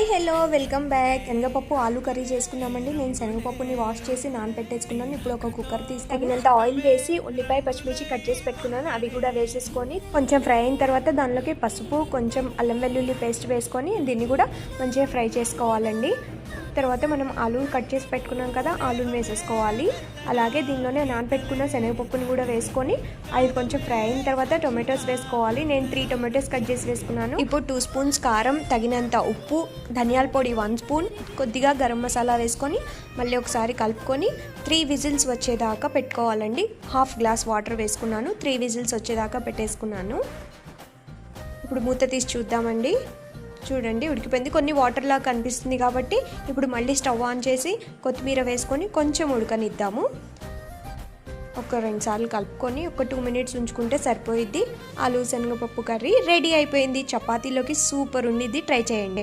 Hi hello welcome back. శనగపప్పు ఆలు curry చేసుకున్నామండి. నేను శనగపప్పుని వాష్ చేసి నానబెట్టేసుకున్నాను ఇప్పుడు ఒక కుక్కర్ తీసుకొని తగినంత ఆయిల్ వేసి ఉల్లిపాయ పచ్చిమిర్చి కట్ చేసి పెట్టుకున్నాను. అవి కూడా వేసేసుకొని కొంచెం ఫ్రై అయిన తర్వాత దానిలోకి పసుపు కొంచెం అల్లం వెల్లుల్లి పేస్ట్ వేసుకొని దీన్ని కూడా మంచిగా ఫ్రై చేసుకోవాలండి. తర్వాత మనం ఆలూని కట్ చేసి పెట్టుకున్నాం కదా ఆలూని వేసేసుకోవాలి. అలాగే దీనిలోనే నానబెట్టుకున్న శనగపప్పుని కూడా వేసుకొని అవి కొంచెం ఫ్రై అయిన తర్వాత టొమాటోస్ వేసుకోవాలి. నేను త్రీ టొమాటోస్ కట్ చేసి వేసుకున్నాను. ఇప్పుడు టూ స్పూన్స్ కారం తగినంత ఉప్పు ధనియాల పొడి వన్ స్పూన్ కొద్దిగా గరం మసాలా వేసుకొని మళ్ళీ ఒకసారి కలుపుకొని త్రీ విజిల్స్ వచ్చేదాకా పెట్టుకోవాలండి. హాఫ్ గ్లాస్ వాటర్ వేసుకున్నాను త్రీ విజిల్స్ వచ్చేదాకా పెట్టేసుకున్నాను. ఇప్పుడు మూత తీసి చూద్దామండి. చూడండి ఉడికిపోయింది. కొన్ని వాటర్లా కనిపిస్తుంది కాబట్టి ఇప్పుడు మళ్ళీ స్టవ్ ఆన్ చేసి కొత్తిమీర వేసుకొని కొంచెం ఉడకనిద్దాము. ఒక రెండు సార్లు కలుపుకొని ఒక టూ మినిట్స్ ఉంచుకుంటే సరిపోయిద్ది. ఆలు శనగపప్పు కర్రీ రెడీ అయిపోయింది. చపాతీలోకి సూపర్ ఉండిద్ది. ట్రై చేయండి.